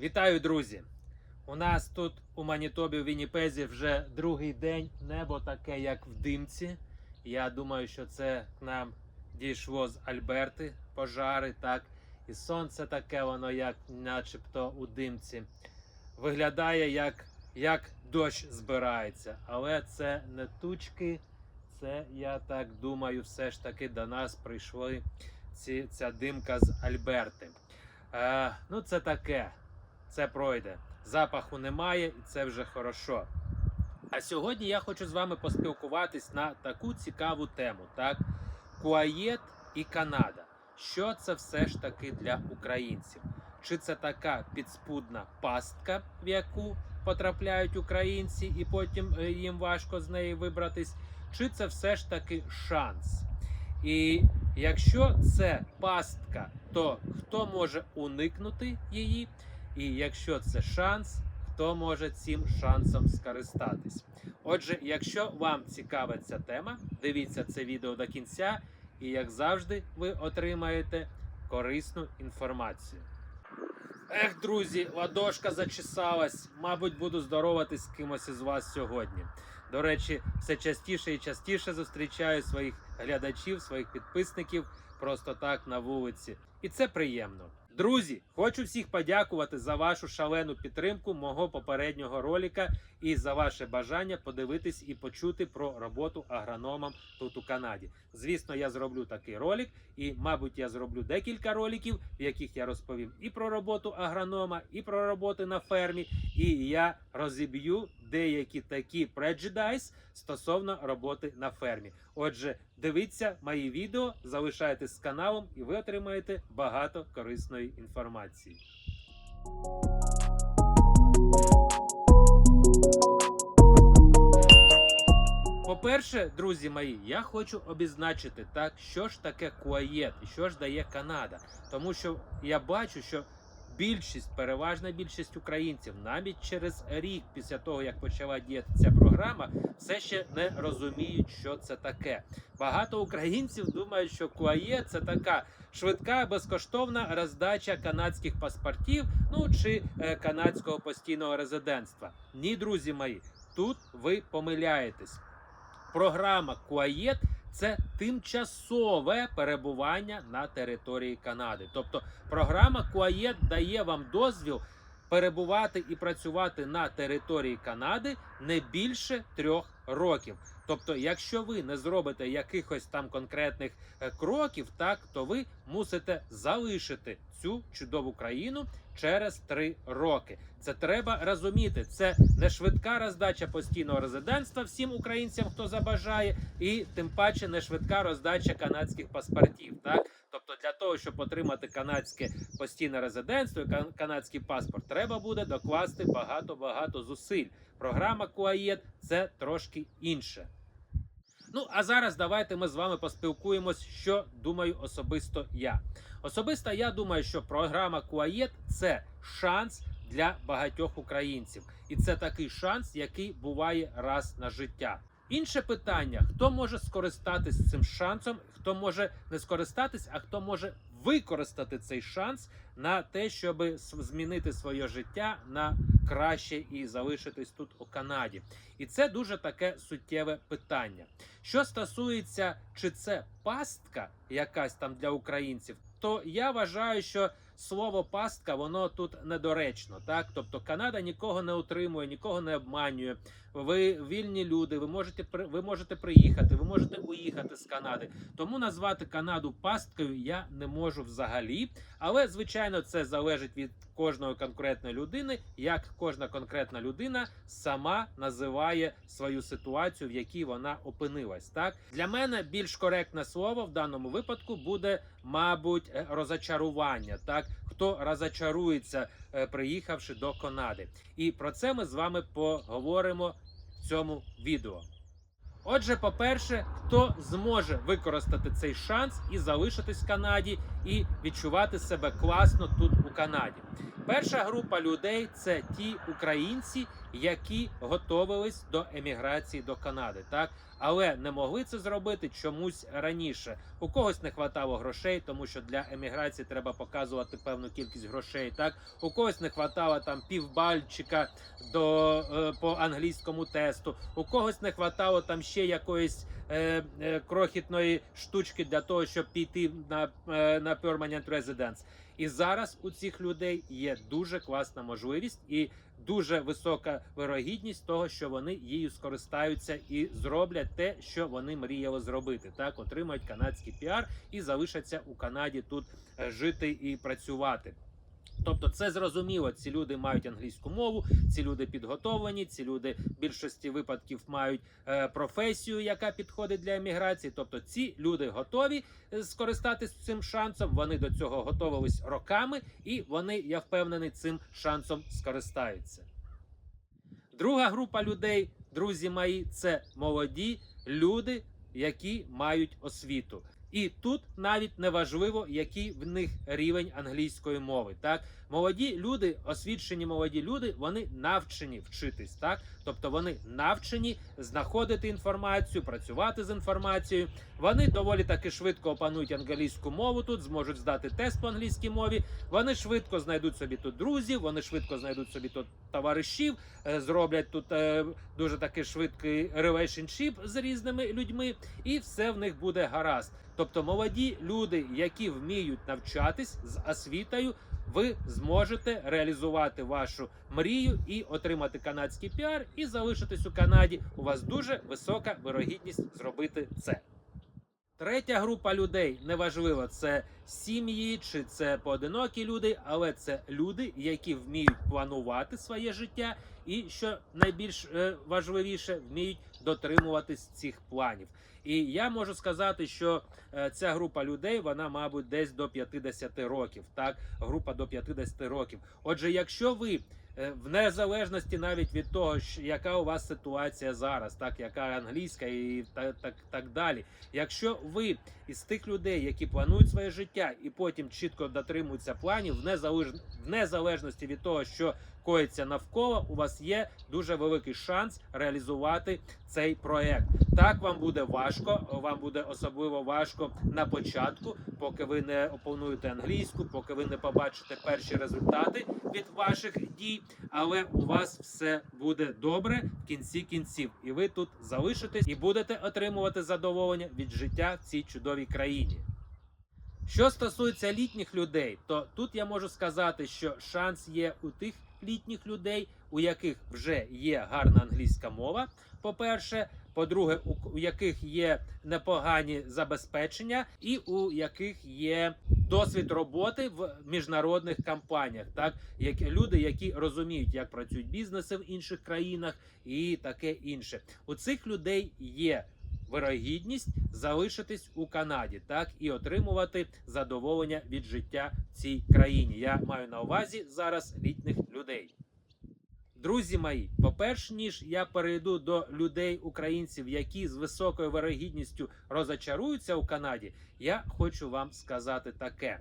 Вітаю, друзі! У нас тут у Манітобі в Вінніпезі вже другий день. Небо таке, як в димці. Я думаю, що це к нам дійшло з Альберти, пожари, так. І сонце таке, воно як начебто у димці. Виглядає як, як дощ збирається. Але це не тучки. Це, я так думаю, все ж таки до нас прийшли ці, ця димка з Альберти. Е, ну, це таке. Це пройде. Запаху немає, і це вже хорошо. А сьогодні я хочу з вами поспілкуватись на таку цікаву тему, так? Куаєт і Канада. Що це все ж таки для українців? Чи це така підспудна пастка, в яку потрапляють українці, і потім е, їм важко з неї вибратись? Чи це все ж таки шанс? І якщо це пастка, то хто може уникнути її? І якщо це шанс, хто може цим шансом скористатись? Отже, якщо вам цікава ця тема, дивіться це відео до кінця, і як завжди, ви отримаєте корисну інформацію. Ех, друзі, ладошка зачесалась. Мабуть, буду здороватись з кимось із вас сьогодні. До речі, все частіше і частіше зустрічаю своїх глядачів, своїх підписників просто так на вулиці. І це приємно. Друзі, хочу всіх подякувати за вашу шалену підтримку мого попереднього ролика і за ваше бажання подивитись і почути про роботу агрономом тут у Канаді. Звісно, я зроблю такий ролик, і, мабуть, я зроблю декілька роликів, в яких я розповім і про роботу агронома, і про роботи на фермі. І я розіб'ю деякі такі преджедайс стосовно роботи на фермі. Отже, дивіться мої відео, залишайтесь з каналом, і ви отримаєте багато корисної інформації. По-перше, друзі мої, я хочу обізначити так, що ж таке куаєт і що ж дає Канада. Тому що я бачу, що більшість, переважна більшість українців, навіть через рік після того, як почала діяти ця програма, все ще не розуміють, що це таке. Багато українців думають, що куає це така швидка безкоштовна роздача канадських паспортів, ну чи е, канадського постійного резидентства. Ні, друзі мої, тут ви помиляєтесь. Програма Куаєт це тимчасове перебування на території Канади. Тобто програма Куаєт дає вам дозвіл перебувати і працювати на території Канади не більше трьох років. Тобто, якщо ви не зробите якихось там конкретних е, кроків, так то ви мусите залишити цю чудову країну через три роки. Це треба розуміти. Це не швидка роздача постійного резидентства всім українцям, хто забажає, і тим паче не швидка роздача канадських паспортів. Так, тобто, для того, щоб отримати канадське постійне резидентство канадський паспорт, треба буде докласти багато багато зусиль. Програма Куаєт це трошки інше. Ну, а зараз давайте ми з вами поспілкуємось, що думаю особисто я. Особисто я думаю, що програма Куаєт це шанс для багатьох українців, і це такий шанс, який буває раз на життя. Інше питання: хто може скористатись цим шансом, хто може не скористатись, а хто може використати цей шанс на те, щоб змінити своє життя на краще і залишитись тут у Канаді. І це дуже таке суттєве питання. Що стосується, чи це пастка якась там для українців, то я вважаю, що слово пастка воно тут недоречно. Так, тобто Канада нікого не утримує, нікого не обманює. Ви вільні люди, ви можете ви можете приїхати, ви можете уїхати з Канади. Тому назвати Канаду пасткою я не можу взагалі. Але звичайно, це залежить від кожної конкретної людини, як кожна конкретна людина сама називає свою ситуацію, в якій вона опинилась. Так для мене більш коректне слово в даному випадку буде, мабуть, е, розочарування. Так, хто розочарується, е, приїхавши до Канади, і про це ми з вами поговоримо в цьому відео. Отже, по-перше, хто зможе використати цей шанс і залишитись в Канаді, і відчувати себе класно тут Канаді. Перша група людей це ті українці, які готовились до еміграції до Канади, так але не могли це зробити чомусь раніше. У когось не хватало грошей, тому що для еміграції треба показувати певну кількість грошей. Так у когось не хватало там півбальчика до е, по англійському тесту. У когось не хватало там ще якоїсь е, е, крохітної штучки для того, щоб піти на, е, на Permanent Residence. І зараз у цих людей є дуже класна можливість і дуже висока вирогідність того, що вони її скористаються і зроблять те, що вони мріяли зробити. Так, отримають канадський піар і залишаться у Канаді тут е, жити і працювати. Тобто це зрозуміло, ці люди мають англійську мову, ці люди підготовлені, ці люди в більшості випадків мають е, професію, яка підходить для еміграції. Тобто ці люди готові е, скористатись цим шансом. Вони до цього готувались роками, і вони, я впевнений, цим шансом скористаються. Друга група людей, друзі мої, це молоді люди, які мають освіту. І тут навіть не важливо, який в них рівень англійської мови. Так, молоді люди, освічені молоді люди, вони навчені вчитись. Так, тобто вони навчені знаходити інформацію, працювати з інформацією. Вони доволі таки швидко опанують англійську мову тут, зможуть здати тест по англійській мові. Вони швидко знайдуть собі тут друзів, вони швидко знайдуть собі тут товаришів, е, зроблять тут е, дуже такий швидкий relationship з різними людьми, і все в них буде гаразд. Тобто молоді люди, які вміють навчатись з освітою, ви зможете реалізувати вашу мрію і отримати канадський піар, і залишитись у Канаді. У вас дуже висока вирогідність зробити це. Третя група людей неважливо, це сім'ї чи це поодинокі люди, але це люди, які вміють планувати своє життя, і що найбільш е, важливіше, вміють дотримуватись цих планів. І я можу сказати, що е, ця група людей, вона, мабуть, десь до 50 років. Так, група до 50 років. Отже, якщо ви е, в незалежності навіть від того, яка у вас ситуація зараз, так яка англійська і так, так, так далі. Якщо ви із тих людей, які планують своє життя і потім чітко дотримуються планів, в незалеж... в незалежності від того, що коїться навколо, у вас є дуже великий шанс реалізувати цей проект. Так вам буде важко, вам буде особливо важко на початку, поки ви не опануєте англійську, поки ви не побачите перші результати від ваших дій. Але у вас все буде добре в кінці кінців, і ви тут залишитесь і будете отримувати задоволення від життя в цій чудовій країні. Що стосується літніх людей, то тут я можу сказати, що шанс є у тих літніх людей, у яких вже є гарна англійська мова. По-перше, по-друге, у яких є непогані забезпечення, і у яких є досвід роботи в міжнародних компаніях, так як люди, які розуміють, як працюють бізнеси в інших країнах, і таке інше. У цих людей є вирогідність залишитись у Канаді, так і отримувати задоволення від життя в цій країні. Я маю на увазі зараз літніх людей. Друзі мої, по-перше, ніж я перейду до людей, українців, які з високою вирогідністю розочаруються у Канаді, я хочу вам сказати таке: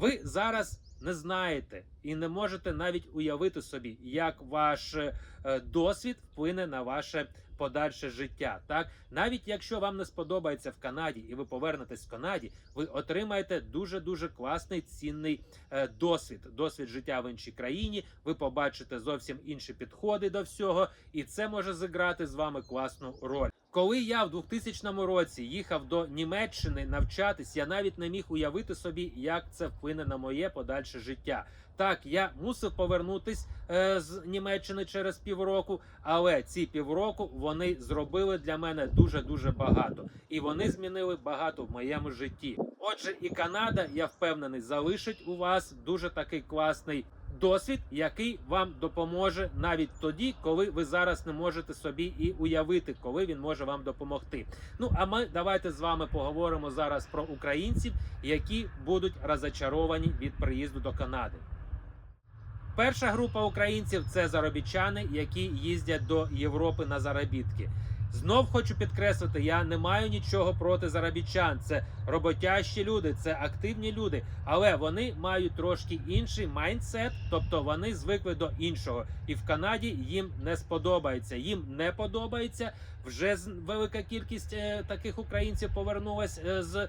ви зараз не знаєте і не можете навіть уявити собі, як ваш е, досвід вплине на ваше подальше життя. Так, навіть якщо вам не сподобається в Канаді і ви повернетесь в Канаді, ви отримаєте дуже дуже класний цінний е, досвід, досвід життя в іншій країні. Ви побачите зовсім інші підходи до всього, і це може зіграти з вами класну роль. Коли я в 2000 році їхав до Німеччини навчатись, я навіть не міг уявити собі, як це вплине на моє подальше життя. Так, я мусив повернутись е, з Німеччини через півроку, але ці півроку вони зробили для мене дуже дуже багато, і вони змінили багато в моєму житті. Отже, і Канада, я впевнений, залишить у вас дуже такий класний досвід, який вам допоможе навіть тоді, коли ви зараз не можете собі і уявити, коли він може вам допомогти. Ну а ми давайте з вами поговоримо зараз про українців, які будуть розочаровані від приїзду до Канади. Перша група українців це заробітчани, які їздять до Європи на заробітки. Знов хочу підкреслити, я не маю нічого проти заробітчан. Це роботящі люди, це активні люди, але вони мають трошки інший майндсет, тобто вони звикли до іншого. І в Канаді їм не сподобається. Їм не подобається. Вже велика кількість е, таких українців повернулась е, з.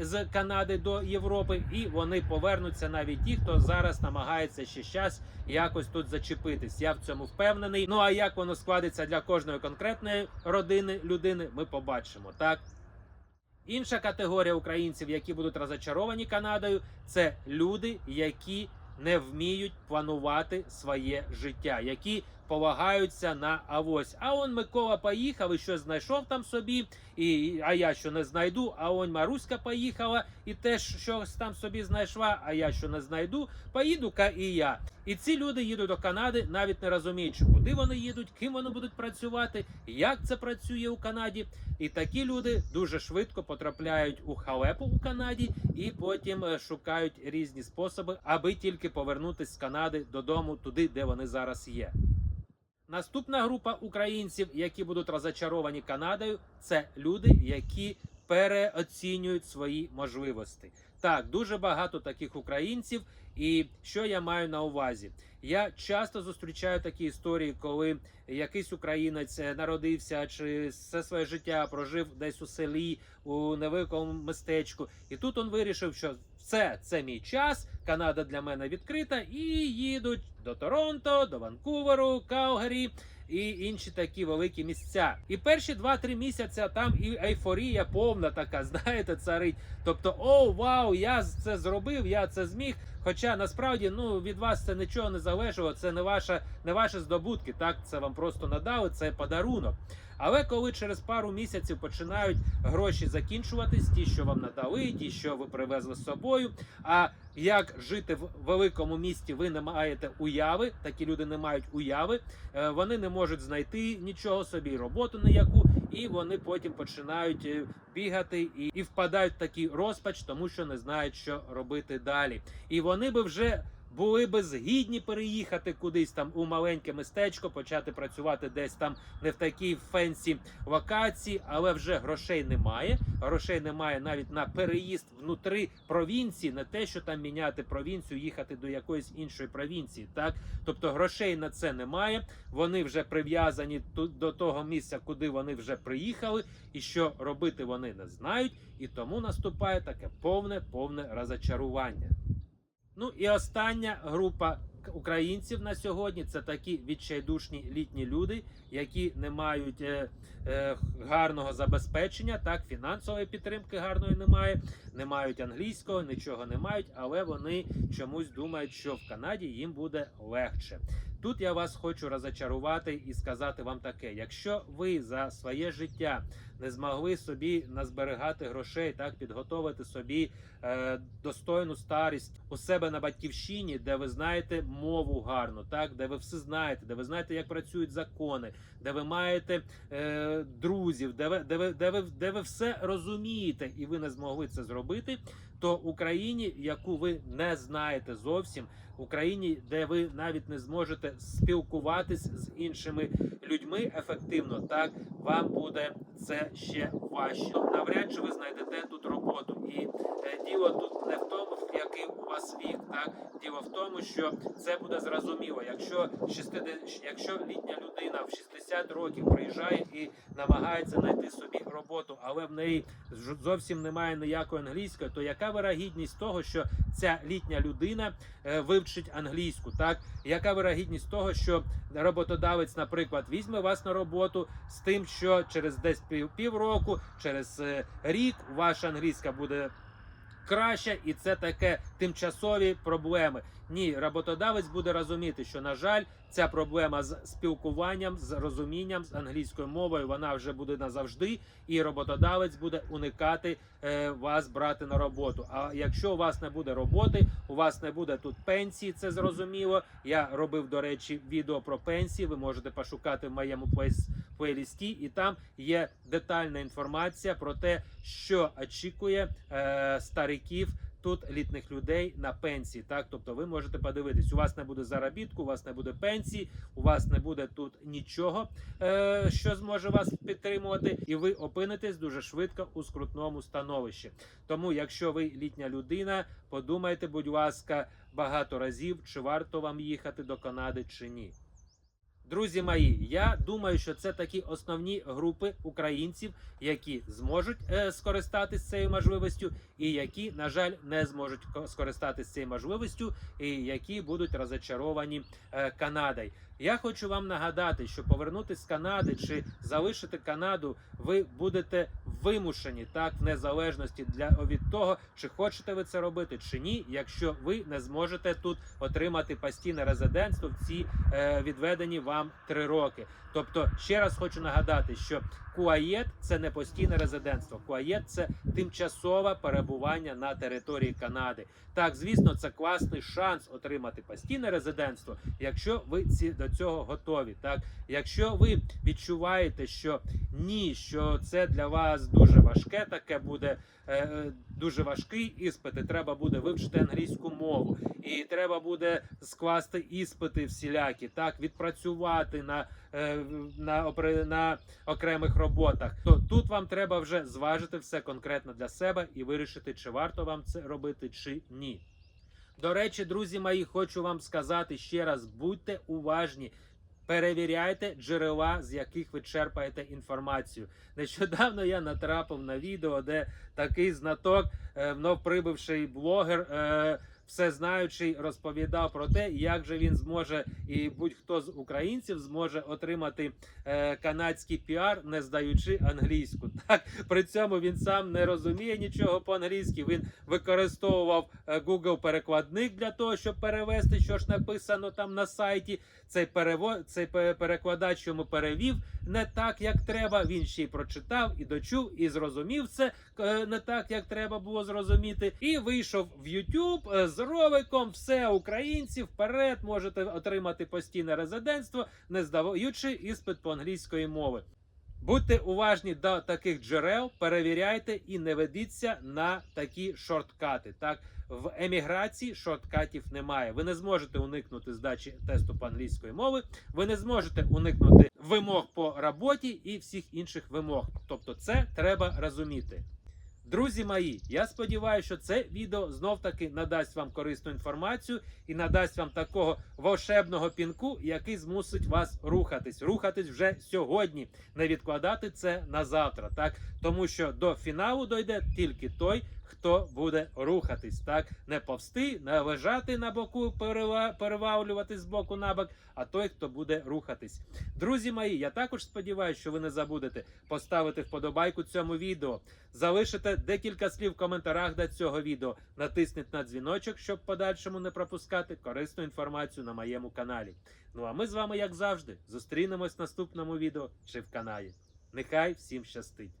З Канади до Європи, і вони повернуться навіть ті, хто зараз намагається ще щас якось тут зачепитись. Я в цьому впевнений. Ну а як воно складеться для кожної конкретної родини людини, ми побачимо. Так. Інша категорія українців, які будуть розочаровані Канадою, це люди, які не вміють планувати своє життя, які полагаються на авось. А он Микола поїхав і щось знайшов там собі, і, а я що не знайду. А он Маруська поїхала і теж щось там собі знайшла, а я що не знайду. Поїду-ка і я. І ці люди їдуть до Канади, навіть не розуміючи, куди вони їдуть, ким вони будуть працювати, як це працює у Канаді. І такі люди дуже швидко потрапляють у халепу у Канаді і потім е, шукають різні способи, аби тільки повернутися з Канади додому, туди, де вони зараз є. Наступна група українців, які будуть розочаровані Канадою, це люди, які переоцінюють свої можливості. Так, дуже багато таких українців. І що я маю на увазі? Я часто зустрічаю такі історії, коли якийсь українець е, народився чи все своє життя прожив десь у селі, у невеликому містечку, і тут він вирішив, що все, це мій час, Канада для мене відкрита, і їдуть до Торонто, до Ванкуверу, Калгарі і інші такі великі місця. І перші 2-3 місяця там і ейфорія повна така, знаєте, царить. Тобто, о, вау, я це зробив, я це зміг. Хоча насправді ну від вас це нічого не залежало, це не ваша, не ваші здобутки. Так, це вам просто надали, це подарунок. Але коли через пару місяців починають гроші закінчуватись, ті, що вам надали, ті, що ви привезли з собою. А як жити в великому місті, ви не маєте уяви. Такі люди не мають уяви. е, Вони не можуть знайти нічого собі, роботу ніяку, і вони потім починають е, бігати і, і впадають в такий розпач, тому що не знають, що робити далі. І вони би вже були би згідні переїхати кудись там у маленьке містечко, почати працювати десь там не в такій фенсі локації, але вже грошей немає. Грошей немає навіть на переїзд внутри провінції, не те, що там міняти провінцію, їхати до якоїсь іншої провінції. Так, тобто грошей на це немає. Вони вже прив'язані до того місця, куди вони вже приїхали, і що робити вони не знають. І тому наступає таке повне, повне розочарування. Ну і остання група українців на сьогодні це такі відчайдушні літні люди, які не мають е, е, гарного забезпечення, так фінансової підтримки гарної немає, не мають англійського, нічого не мають, але вони чомусь думають, що в Канаді їм буде легше. Тут я вас хочу розочарувати і сказати вам таке: якщо ви за своє життя не змогли собі назберегати грошей, так підготовити собі е, достойну старість у себе на батьківщині, де ви знаєте мову гарно, так де ви все знаєте, де ви знаєте, як працюють закони, де ви маєте е, друзів, де ви, де ви, де ви, де ви все розумієте, і ви не змогли це зробити. То Україні, яку ви не знаєте зовсім, Україні, де ви навіть не зможете спілкуватись з іншими людьми ефективно, так вам буде це ще важче. Навряд чи ви знайдете тут роботу. І е, діло тут не в тому, який у вас вік, так діло в тому, що це буде зрозуміло. Якщо 60, якщо літня людина в 60 років приїжджає і намагається знайти собі роботу, але в неї зовсім немає ніякої англійської, то яка вирогідність того, що ця літня людина е, вивчить англійську? Так яка вирогідність того, що роботодавець, наприклад, візьме вас на роботу з тим, що через десь пів півроку, через е, рік ваша англійська буде краща, і це таке тимчасові проблеми. Ні, роботодавець буде розуміти, що на жаль, ця проблема з спілкуванням, з розумінням з англійською мовою, вона вже буде назавжди, і роботодавець буде уникати е, вас брати на роботу. А якщо у вас не буде роботи, у вас не буде тут пенсії, це зрозуміло. Я робив, до речі, відео про пенсії. Ви можете пошукати в моєму плейс- плейлісті, і там є детальна інформація про те, що очікує е, стариків тут літних людей на пенсії. Так, тобто ви можете подивитись, у вас не буде заробітку, у вас не буде пенсії, у вас не буде тут нічого, е, що зможе вас підтримувати, і ви опинитесь дуже швидко у скрутному становищі. Тому, якщо ви літня людина, подумайте, будь ласка, багато разів, чи варто вам їхати до Канади чи ні. Друзі мої, я думаю, що це такі основні групи українців, які зможуть е, скористатися цією можливістю, і які, на жаль, не зможуть ко- скористатись цією можливістю, і які будуть розочаровані е, Канадою. Я хочу вам нагадати, що повернутися з Канади чи залишити Канаду, ви будете вимушені так в незалежності для від того, чи хочете ви це робити чи ні, якщо ви не зможете тут отримати постійне резидентство в ці е, відведені вам три роки. Тобто, ще раз хочу нагадати, що Куаєт це не постійне резидентство. Куаєт це тимчасове перебування на території Канади. Так, звісно, це класний шанс отримати постійне резидентство, якщо ви ці до цього готові. Так, якщо ви відчуваєте, що ні, що це для вас дуже важке, таке буде е, е, дуже важкий іспит, і треба буде вивчити англійську мову, і треба буде скласти іспити всілякі, так відпрацювати на, е, на, на окремих роботах, то тут вам треба вже зважити все конкретно для себе і вирішити, чи варто вам це робити, чи ні. До речі, друзі мої, хочу вам сказати ще раз: будьте уважні. Перевіряйте джерела, з яких ви черпаєте інформацію. Нещодавно я натрапив на відео, де такий знаток, е, вновь прибивший блогер, е, всезнаючий, розповідав про те, як же він зможе, і будь-хто з українців зможе отримати е, канадський піар, не здаючи англійську. Так при цьому він сам не розуміє нічого по-англійськи. Він використовував е, Google перекладник для того, щоб перевести, що ж написано там на сайті. Цей перево... цей перекладач йому перевів не так, як треба. Він ще й прочитав і дочув, і зрозумів це е, не так, як треба було зрозуміти. І вийшов в YouTube е, з роликом. Все українці вперед можете отримати постійне резидентство, не здаючи іспит по англійської мови. Будьте уважні до таких джерел, перевіряйте і не ведіться на такі шорткати. Так в еміграції шорткатів немає. Ви не зможете уникнути здачі тесту по англійської мови. Ви не зможете уникнути вимог по роботі і всіх інших вимог. Тобто, це треба розуміти. Друзі мої, я сподіваюся, що це відео знов таки надасть вам корисну інформацію і надасть вам такого волшебного пінку, який змусить вас рухатись. Рухатись вже сьогодні, не відкладати це на завтра. Так тому що до фіналу дойде тільки той, хто буде рухатись. Так не повсти, не лежати на боку, перева- перевалювати з боку на бок, а той, хто буде рухатись. Друзі мої, я також сподіваюся, що ви не забудете поставити вподобайку цьому відео, залишите декілька слів в коментарях до цього відео, натисніть на дзвіночок, щоб подальшому не пропускати корисну інформацію на моєму каналі. Ну а ми з вами, як завжди, зустрінемось в наступному відео чи в каналі. Нехай всім щастить!